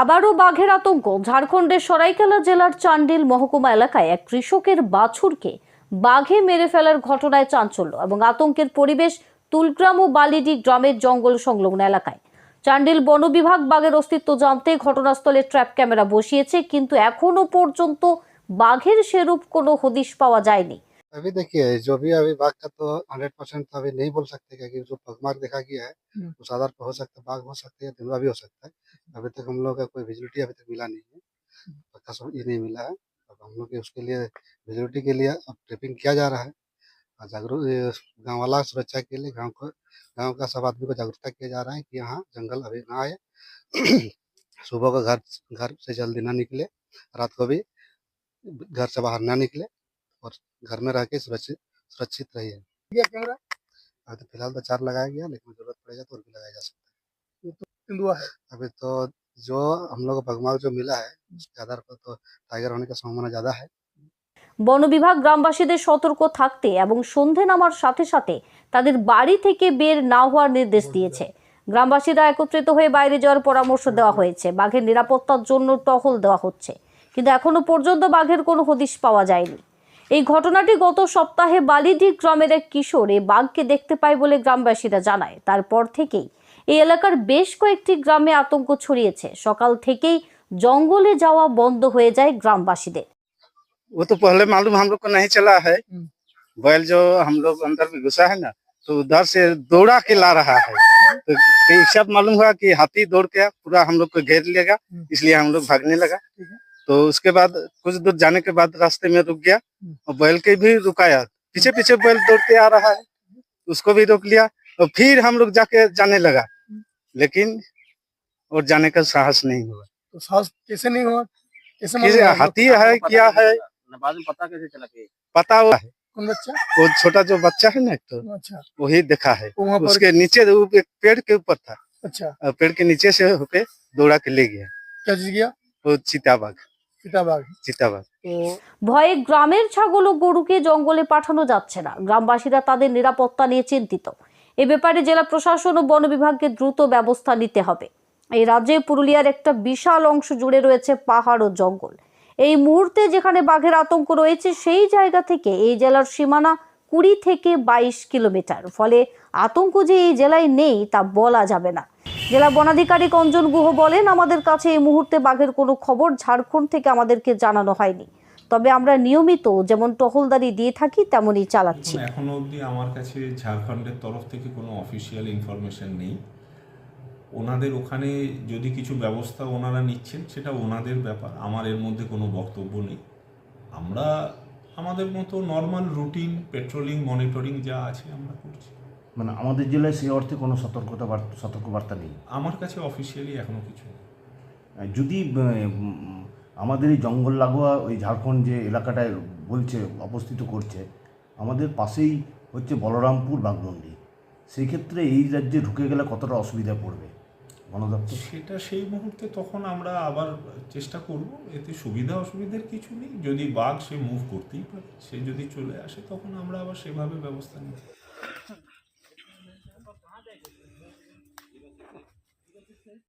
আবারও বাঘের আতঙ্ক। ঝাড়খণ্ডের সরাইকেলা জেলার চান্ডিল মহকুমা এলাকায় এক কৃষকের বাছুরকে বাঘে মেরে ফেলার ঘটনায় চাঞ্চল্য এবং আতঙ্কের পরিবেশ তুলগ্রাম ও বালিডি গ্রামের জঙ্গল সংলগ্ন এলাকায়। চান্ডিল বন বিভাগ বাঘের অস্তিত্ব জানতে ঘটনাস্থলে ট্র্যাপ ক্যামেরা বসিয়েছে, কিন্তু এখনও পর্যন্ত বাঘের সেরূপ কোনো হদিশ পাওয়া যায়নি। अभी देखिए जो भी अभी बाघ का तो हंड्रेड परसेंट तो अभी नहीं बोल सकते क्योंकि जो पगमार्क देखा गया है हम्म। उस आधार पर हो सकता है बाघ हो सकते हैं तेंदुआ भी हो सकता है। अभी तक हम लोग का कोई विजिलिटी अभी तक मिला नहीं है। पक्का सब ये नहीं मिला है। अब हम लोग उसके लिए विजिलिटी के लिए अब ट्रिपिंग किया जा रहा है। और जागरूक गाँव वाला सुरक्षा के लिए गाँव को गाँव का सब आदमी को जागरूकता किया जा रहा है कि यहाँ जंगल अभी ना आए। सुबह को घर घर से जल्दी ना निकले। रात को भी घर से बाहर ना निकले। और घर में रह के सुरक्षित सुरक्षित रहिए ये कैमरा अभी तो फिलहाल तो चार लगाया गया लेकिन जरूरत पड़ेगा तो और भी लगाया जा सकता तेंदुआ है है अभी तो जो हम लोग को भगमाग जो मिला है उसके आधार पर तो टाइगर होने का संभावना ज्यादा है বন বিভাগ গ্রামবাসীদের সতর্ক থাকতে এবং সন্ধে নামার সাথে সাথে তাদের বাড়ি থেকে বের না হওয়ার নির্দেশ দিয়েছে গ্রামবাসীরা একত্রিত হয়ে বাইরে যাওয়ার পরামর্শ দেওয়া হয়েছে বাঘের নিরাপত্তার জন্য টহল দেওয়া হচ্ছে কিন্তু এখনো পর্যন্ত বাঘের কোনো হদিশ পাওয়া যায়নি এই ঘটনাটি গত সপ্তাহে বালিডি গ্রামের এক কিশোর এই বাঘকে দেখতে পায় বলে গ্রামবাসীরা জানায় তারপর থেকেই এই এলাকার বেশ কয়েকটি গ্রামে আতঙ্ক ছড়িয়েছে সকাল থেকেই জঙ্গলে যাওয়া বন্ধ হয়ে যায় গ্রামবাসীদের वो तो पहले मालूम हम लोग को नहीं चला है हम्म। बैल जो हम लोग अंदर में घुसा है ना तो उधर से दौड़ा के ला रहा है तो एक सब मालूम हुआ कि हाथी दौड़ के पूरा हम लोग को घेर लेगा हम्म। इसलिए हम लोग भागने लगा ठीक है। तो उसके बाद कुछ दूर जाने के बाद रास्ते में रुक गया हम्म। और बैल के भी रुकाया। पीछे पीछे बैल दौड़ते आ रहा है उसको भी रोक लिया और फिर हम लोग जाके जाने लगा। लेकिन और जाने का साहस नहीं हुआ। तो साहस कैसे नहीं हुआ? कैसे? हाथी है क्या है? बाद में पता कैसे चला कि पता हुआ है। कौन बच्चा? वो छोटा जो बच्चा है ना एक तो अच्छा वही देखा है। उसके नीचे एक पेड़ के ऊपर था। अच्छा। और पेड़ के नीचे से होके दौड़ा के ले गया। क्या चीज़ गया वो चीताबाग। ভয়ে গ্রামের ছাগল ও গরুকে জঙ্গলে পাঠানো যাচ্ছে না। গ্রামবাসীরা তাদের নিরাপত্তা নিয়ে চিন্তিত। এ ব্যাপারে জেলা প্রশাসন ও বন বিভাগকে দ্রুত ব্যবস্থা নিতে হবে। এই রাজ্যে পুরুলিয়ার একটা বিশাল অংশ জুড়ে রয়েছে পাহাড় ও জঙ্গল। এই মুহূর্তে যেখানে বাঘের আতঙ্ক রয়েছে সেই জায়গা থেকে এই জেলার সীমানা কুড়ি থেকে বাইশ কিলোমিটার। ফলে আতঙ্ক যে এই জেলায় নেই তা বলা যাবে না। জেলা বনাধিকারিক অঞ্জন গুহ বলেন, আমাদের কাছে এই মুহূর্তে বাঘের কোনো খবর ঝাড়খণ্ড থেকে আমাদেরকে জানানো হয়নি। তবে আমরা নিয়মিত যেমন টহলদারি দিয়ে থাকি, তেমনই চালাচ্ছি। এখনও অবধি আমার কাছে ঝাড়খণ্ডের তরফ থেকে কোনো অফিসিয়াল ইনফরমেশন নেই। ওনাদের ওখানে যদি কিছু ব্যবস্থা ওনারা নিচ্ছেন, সেটা ওনাদের ব্যাপার। আমার এর মধ্যে কোনো বক্তব্য নেই। আমরা আমাদের মতো নর্মাল রুটিন পেট্রোলিং মনিটরিং যা আছে আমরা করছি। মানে আমাদের জেলায় সেই অর্থে কোনো সতর্কতা বার্তা সতর্কবার্তা নেই। আমার কাছে অফিসিয়ালি এখনও কিছু নেই। যদি আমাদের এই জঙ্গল লাগোয়া ওই ঝাড়খণ্ড যে এলাকাটায় বলছে অবস্থিত করছে আমাদের পাশেই হচ্ছে বলরামপুর বাগমন্ডি সেই ক্ষেত্রে এই রাজ্যে ঢুকে গেলে কতটা অসুবিধা পড়বে? বন দপ্তর? সেটা সেই মুহূর্তে তখন আমরা আবার চেষ্টা করব। এতে সুবিধা অসুবিধার কিছু নেই। যদি বাঘ সে মুভ করতেই পারে সে যদি চলে আসে তখন আমরা আবার সেভাবে ব্যবস্থা নিই